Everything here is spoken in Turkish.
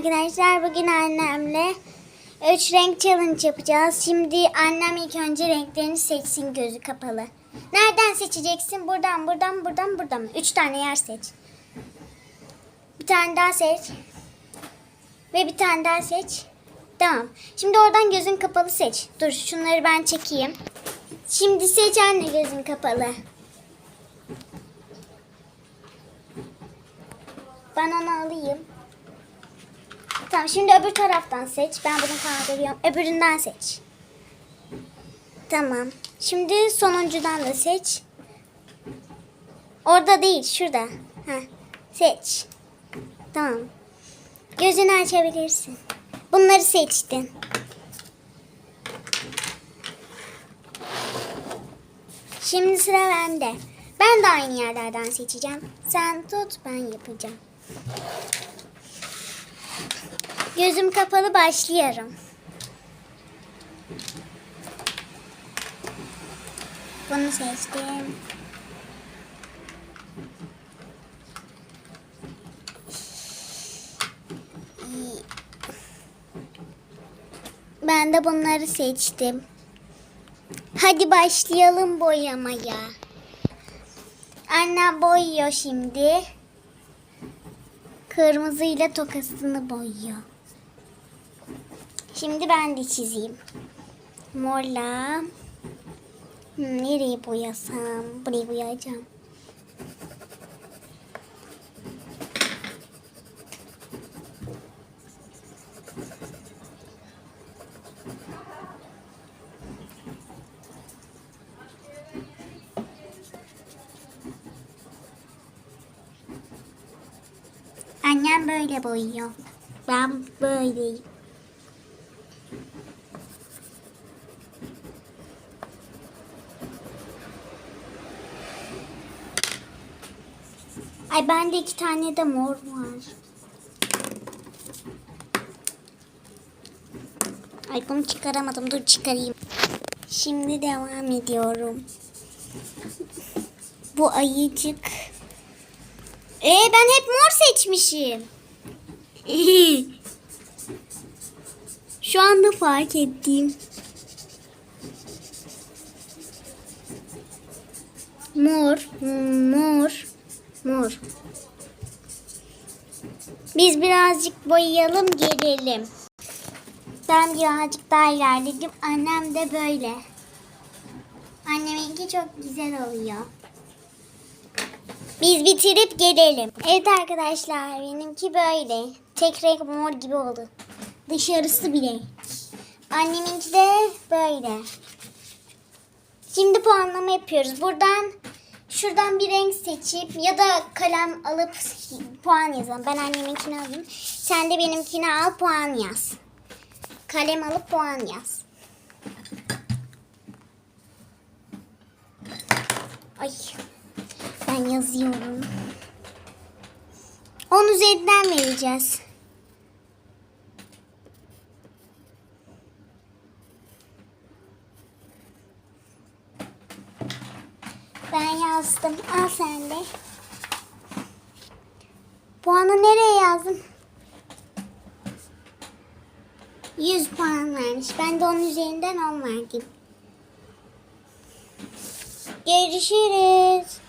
arkadaşlar bugün annemle üç renk challenge yapacağız. Şimdi annem ilk önce renklerini seçsin gözü kapalı. Nereden seçeceksin? Buradan, buradan, buradan, buradan. Üç tane yer seç. Bir tane daha seç. Ve bir tane daha seç. Tamam. Şimdi oradan gözün kapalı seç. Dur şunları ben çekeyim. Şimdi seç anne gözün kapalı. Ben onu alayım. Tamam şimdi öbür taraftan seç. Ben bunu kaldırıyorum. Öbüründen seç. Tamam. Şimdi sonuncudan da seç. Orada değil şurada. Heh. Seç. Tamam. Gözünü açabilirsin. Bunları seçtin. Şimdi sıra bende. Ben de aynı yerlerden seçeceğim. Sen tut ben yapacağım. Gözüm kapalı başlıyorum. Bunu seçtim. Ben de bunları seçtim. Hadi başlayalım boyamaya. Annem boyuyor şimdi. Kırmızıyla tokasını boyuyor. Şimdi ben de çizeyim. Morla. Hmm, nereyi boyasam? Burayı boyayacağım. Annem böyle boyuyor. Ben böyleyim. Ay bende iki tane de mor var. Ay bunu çıkaramadım. Dur çıkarayım. Şimdi devam ediyorum. Bu ayıcık. Ee ben hep mor seçmişim. Şu anda fark ettim. Mor, mor, mor. Biz birazcık boyayalım gelelim. Ben birazcık daha ilerledim. Annem de böyle. Anneminki çok güzel oluyor. Biz bitirip gelelim. Evet arkadaşlar benimki böyle. Tek renk mor gibi oldu. Dışarısı bile. Anneminki de böyle. Şimdi puanlama yapıyoruz. Buradan şuradan bir renk seçip ya da kalem alıp puan yazalım. Ben anneminkini alayım. Sen de benimkini al puan yaz. Kalem alıp puan yaz. Ay. Ben yazıyorum. 10 üzerinden vereceğiz. Ben yazdım. Al sen de. Puanı nereye yazdım? 100 puan vermiş. Ben de onun üzerinden 10 verdim. Görüşürüz.